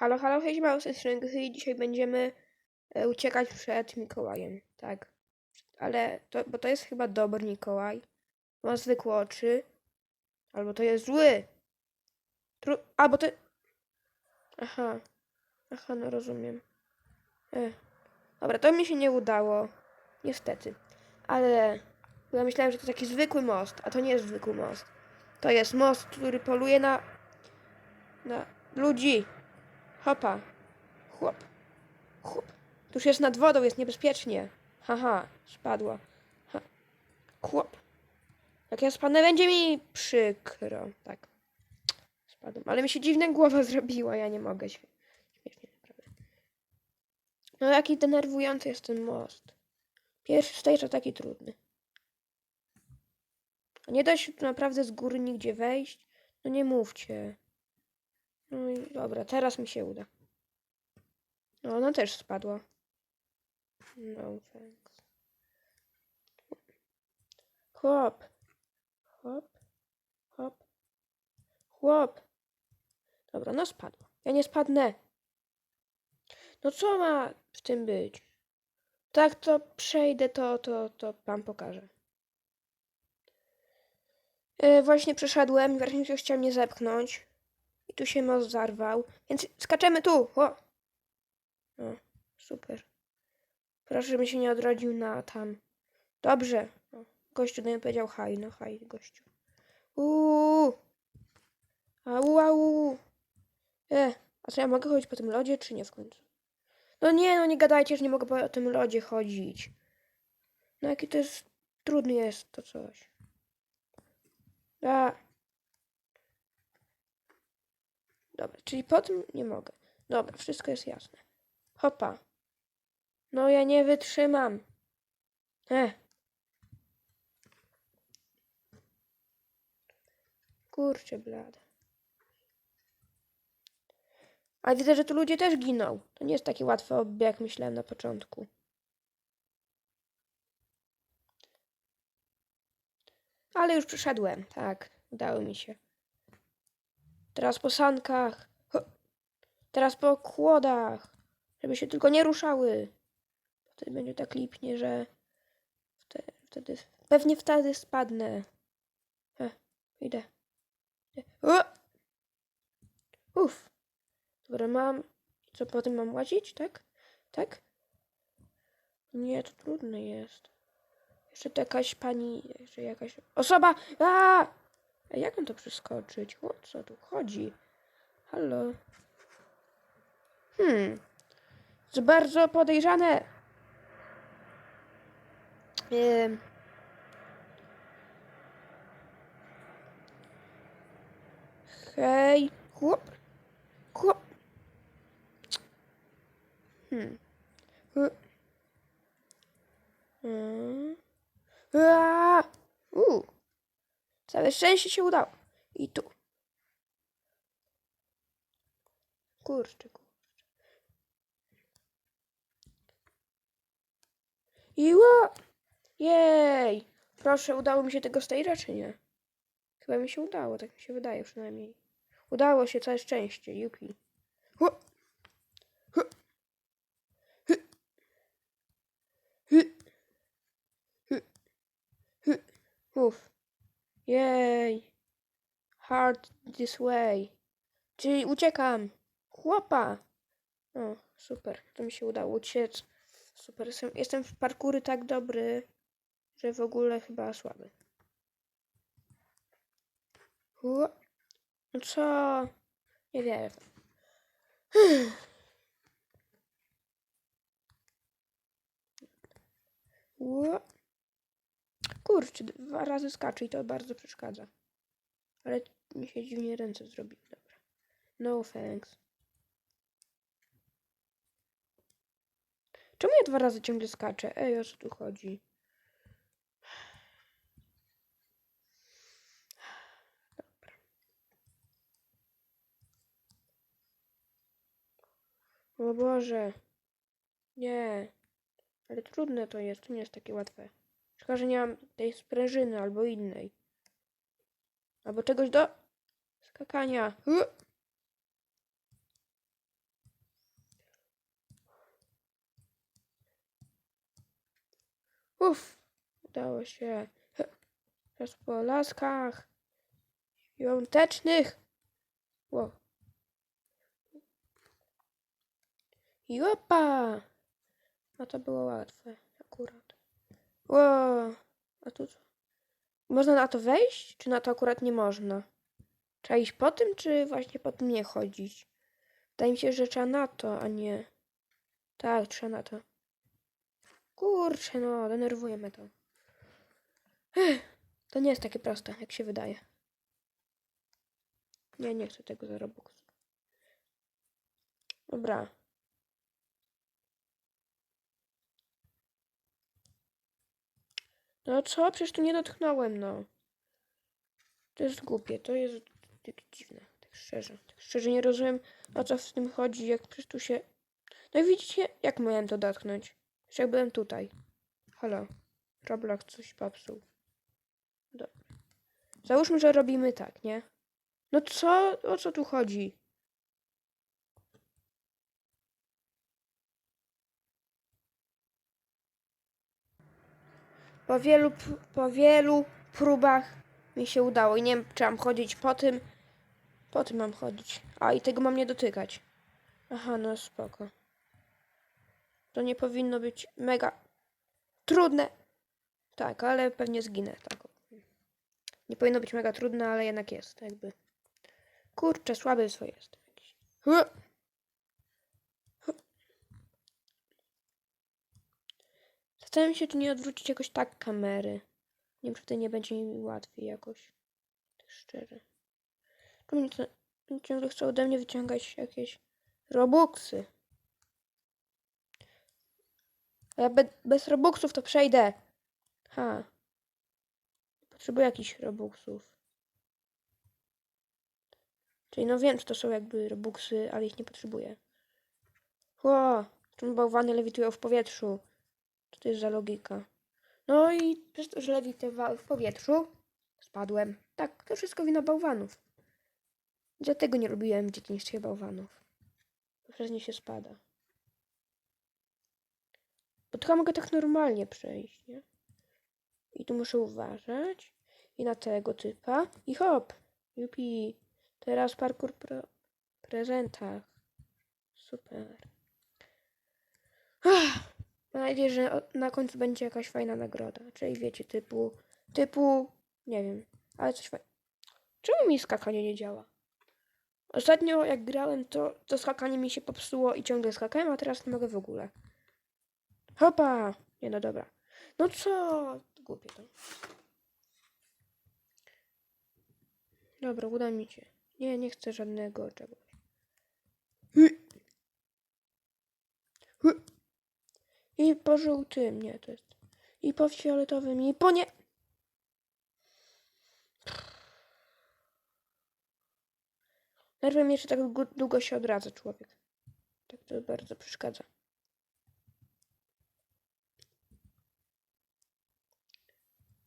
Halo, halo, hej, Szręghy i dzisiaj będziemy e, uciekać przed Mikołajem, tak. Ale, to, bo to jest chyba dobry Mikołaj. Ma zwykłe oczy. Albo to jest zły. Tru albo to... Aha. Aha, no rozumiem. E. Dobra, to mi się nie udało. Niestety. Ale ja myślałem, że to taki zwykły most, a to nie jest zwykły most. To jest most, który poluje na... na ludzi. Hopa. Chłop. Chłop. Tuż jest nad wodą, jest niebezpiecznie. Haha, spadła. Ha. Chłop. Jak ja spadnę, będzie mi przykro. Tak. Spadłem. Ale mi się dziwna głowa zrobiła, ja nie mogę. Śmie- Śmiesznie, naprawdę. No jaki denerwujący jest ten most. Pierwszy stage taki trudny. Nie da się tu naprawdę z góry nigdzie wejść? No nie mówcie. No i dobra, teraz mi się uda. No, ona też spadła. No, thanks. Chłop. Chłop. Chłop. Chłop. Dobra, no spadła. Ja nie spadnę. No co ma w tym być? Tak, to przejdę, to, to, to wam pokażę. Yy, właśnie przeszedłem, właśnie ktoś chciał mnie zepchnąć. I tu się most zarwał. Więc skaczemy tu! O! o super. Proszę, żebym się nie odrodził na tam. Dobrze. Gościu do powiedział haj. No haj, gościu. Uuu. Au, au. E, a co ja mogę chodzić po tym lodzie, czy nie w końcu? No nie, no nie gadajcie, że nie mogę po tym lodzie chodzić. No jaki to jest... Trudny jest to coś. A. Dobra, czyli po tym nie mogę. Dobra, wszystko jest jasne. Hopa. No ja nie wytrzymam. E. Kurczę blade. Ale widzę, że tu ludzie też giną. To nie jest takie łatwe obby, jak myślałem na początku. Ale już przyszedłem, tak. Udało mi się. Teraz po sankach. Teraz po kłodach. Żeby się tylko nie ruszały. Wtedy będzie tak lipnie, że wtedy, pewnie wtedy spadnę. E, idę. Uff. Dobra, mam. Co potem mam łazić, tak? Tak? Nie, to trudne jest. Jeszcze to jakaś pani, jeszcze jakaś osoba. A! Jak mam to przeskoczyć? O co tu chodzi? Halo? Hmm. To bardzo podejrzane. Ym. Hej, chłop. Chłop. Hmm. Hmm. Aaa! Całe szczęście się udało. I tu. Kurczę, kurczę. Iło! Jej! Proszę, udało mi się tego stage'a, czy nie? Chyba mi się udało, tak mi się wydaje przynajmniej. Udało się, całe szczęście, jupi. Hu! Hu! Hu! Hu! Hu! Hu! Uff. Jej. Hard this way. Czyli uciekam. Chłopa. O, super. To mi się udało uciec. Super. Jestem, jestem w parkury tak dobry, że w ogóle chyba słaby. No co? Nie wiem. Ło. Kurczę, dwa razy skacze i to bardzo przeszkadza. Ale mi się dziwnie ręce zrobiły. Dobra. No thanks. Czemu ja dwa razy ciągle skaczę? Ej, o co tu chodzi? Dobra. O Boże. Nie. Ale trudne to jest, to nie jest takie łatwe. Chyba, że nie mam tej sprężyny albo innej. Albo czegoś do skakania. Uff, udało się. Teraz po laskach świątecznych. Wow. Jopa! No to było łatwe akurat. Ło. A tu co? Można na to wejść, czy na to akurat nie można? Trzeba iść po tym, czy właśnie po tym nie chodzić? Wydaje mi się, że trzeba na to, a nie... Tak, trzeba na to. Kurczę, no, denerwuje mnie to. Ech, to nie jest takie proste, jak się wydaje. Nie, nie chcę tego za Robux. Dobra. No co? Przecież tu nie dotknąłem, no. To jest głupie, to jest takie dziwne, tak szczerze. Tak szczerze nie rozumiem, o co w tym chodzi, jak przecież tu się... No i widzicie, jak miałem to dotknąć? Już jak byłem tutaj. Halo. Roblox coś popsuł. Dobra. Załóżmy, że robimy tak, nie? No co? O co tu chodzi? Po wielu, po wielu próbach mi się udało i nie wiem, czy mam chodzić po tym. Po tym mam chodzić. A i tego mam nie dotykać. Aha, no spoko. To nie powinno być mega trudne. Tak, ale pewnie zginę. Tak. Nie powinno być mega trudne, ale jednak jest, jakby. Kurczę, słaby w jestem jakiś. Hu! Hu! Zastanawiam się, czy nie odwrócić jakoś tak kamery. Nie wiem, czy wtedy nie będzie mi łatwiej jakoś. Tak szczerze. Czemu mi to ciągle chce ode mnie wyciągać jakieś robuxy? A ja be, bez robuxów to przejdę. Ha. Potrzebuję jakichś robuxów. Czyli no wiem, że to są jakby robuxy, ale ich nie potrzebuję. Ło, czemu bałwany lewitują w powietrzu? Co to jest za logika? No i przez to, że lewitowały w powietrzu, spadłem. Tak, to wszystko wina bałwanów. Dlatego nie lubiłem w dzieciństwie bałwanów. Bo nie się spada. Bo tylko mogę tak normalnie przejść, nie? I tu muszę uważać. I na tego typa. I hop! Jupi! Teraz parkour pro prezentach. Super. Ach, mam nadzieję, że na końcu będzie jakaś fajna nagroda. Czyli wiecie, typu. Typu. Nie wiem, ale coś fajnego. Czemu mi skakanie nie działa? Ostatnio jak grałem, to, to skakanie mi się popsuło i ciągle skakałem, a teraz nie mogę w ogóle. Hopa! Nie no dobra. No co? Głupie to. Dobra, uda mi się. Nie, nie chcę żadnego czegoś. Hy. Hy. I po żółtym, nie, to jest. I po fioletowym, i po nie. Mnie, że tak długo- się odradza człowiek. Tak to bardzo przeszkadza.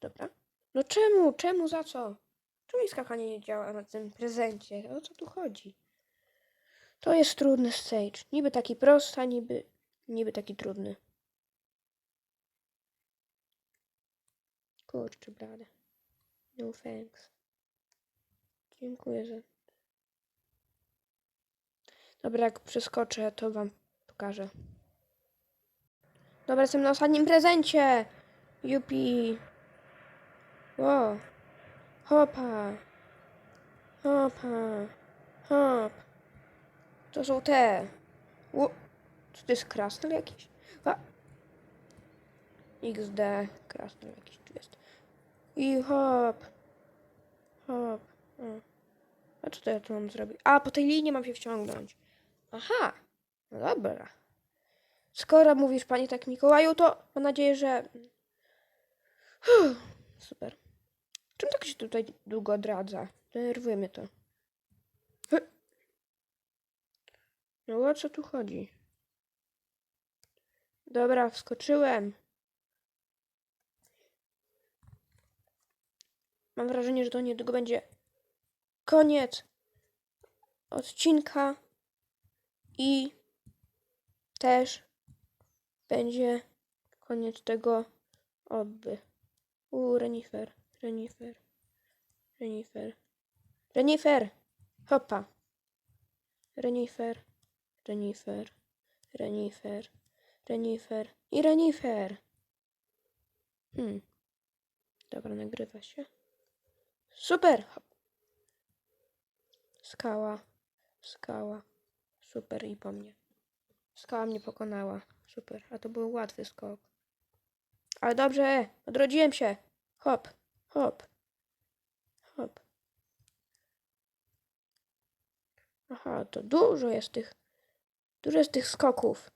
Dobra. No czemu? Czemu? Za co? Czemu mi skakanie nie działa na tym prezencie? O co tu chodzi? To jest trudny stage. Niby taki prosty, niby, niby taki trudny. Kurczę, blade. No thanks. Dziękuję za... Dobra, jak przeskoczę, to wam pokażę. Dobra, jestem na ostatnim prezencie! Jupi! Wow! Hopa! Hopa! Hop! To są te. Ło. Co to jest krasnal jakiś? A. XD. Krasnal jakiś tu jest. I hop. Hop. A co to ja tu mam zrobić? A, po tej linii mam się wciągnąć. Aha. No dobra. Skoro mówisz, panie tak Mikołaju, to mam nadzieję, że... Super. Czym tak się tutaj długo odradza? Denerwuje mnie to. No o co tu chodzi? Dobra, wskoczyłem. Mam wrażenie, że to niedługo będzie koniec odcinka i też będzie koniec tego Obby. U, renifer, renifer, renifer. Renifer! Hopa. Renifer, renifer, renifer, renifer i renifer. Hmm. Dobra, nagrywa się. Super! Skała, skała. Super i po mnie. Skała mnie pokonała. Super, a to był łatwy skok. Ale dobrze, odrodziłem się. Hop, hop, hop. Aha, to dużo jest tych, dużo jest tych skoków.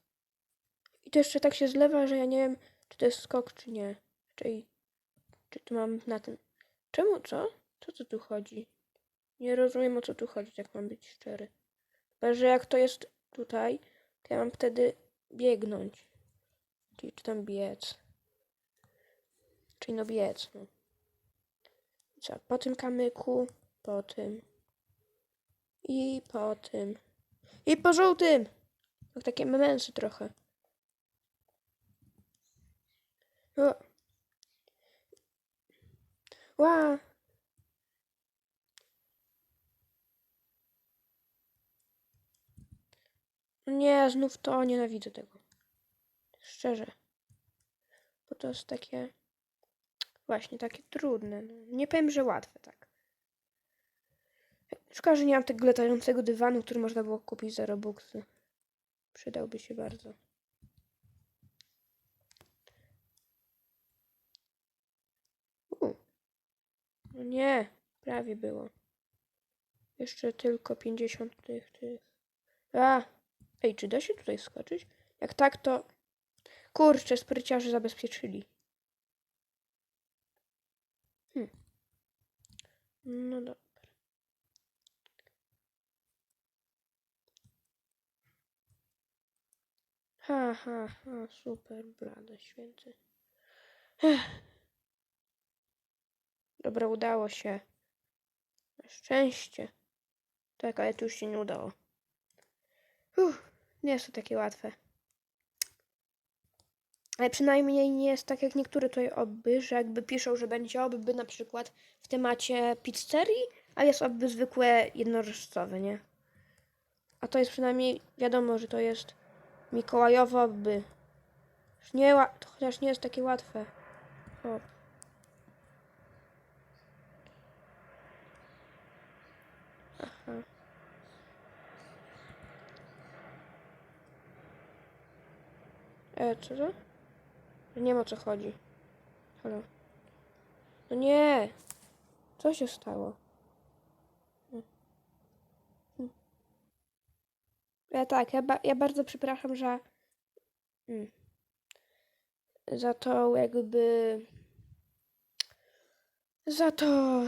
I to jeszcze tak się zlewa, że ja nie wiem, czy to jest skok, czy nie. Czyli, czy tu mam na tym. Czemu, co? Co tu tu chodzi? Nie rozumiem, o co tu chodzi, jak mam być szczery. Chyba, że jak to jest tutaj, to ja mam wtedy biegnąć. Czyli czy tam biec. Czyli no biec, no. Co, po tym kamyku, po tym. I po tym. I po żółtym! Tak takie memensy trochę. O. Ła! Nie, znów to nienawidzę tego. Szczerze. Bo to jest takie. Właśnie, takie trudne. Nie powiem, że łatwe, tak. Szkoda, że nie mam tego latającego dywanu, który można było kupić za Robuxy. Przydałby się bardzo. U. No nie, prawie było. Jeszcze tylko 50 tych, tych. A! Ej, czy da się tutaj skoczyć? Jak tak, to... Kurczę, spryciarze zabezpieczyli. Hm. No dobra. Ha, ha, ha, super, blade święty. Ech. Dobra, udało się. Na szczęście. Tak, ale tu już się nie udało. Uff, nie jest to takie łatwe. Ale przynajmniej nie jest tak jak niektóre tutaj obby, że jakby piszą, że będzie obby na przykład w temacie pizzerii, a jest obby zwykłe jednorożcowe, nie? A to jest przynajmniej wiadomo, że to jest Mikołajowe obby. Nie, chociaż nie jest takie łatwe. O. Aha. E, co to? Nie wiem o co chodzi. Halo. No nie! Co się stało? Hmm. Hmm. E, tak, ja, ba- ja bardzo przepraszam, że mm, za to jakby za to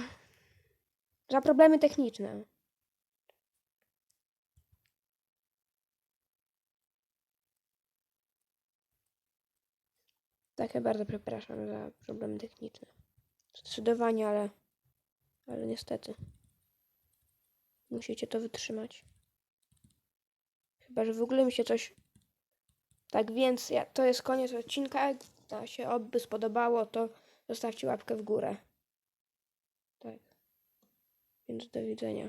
za problemy techniczne. Tak, ja bardzo przepraszam za problemy techniczne. Zdecydowanie, ale ale niestety musicie to wytrzymać. Chyba, że w ogóle mi się coś. Tak więc ja, to jest koniec odcinka. Jak się oby spodobało, to zostawcie łapkę w górę. Tak. Więc do widzenia.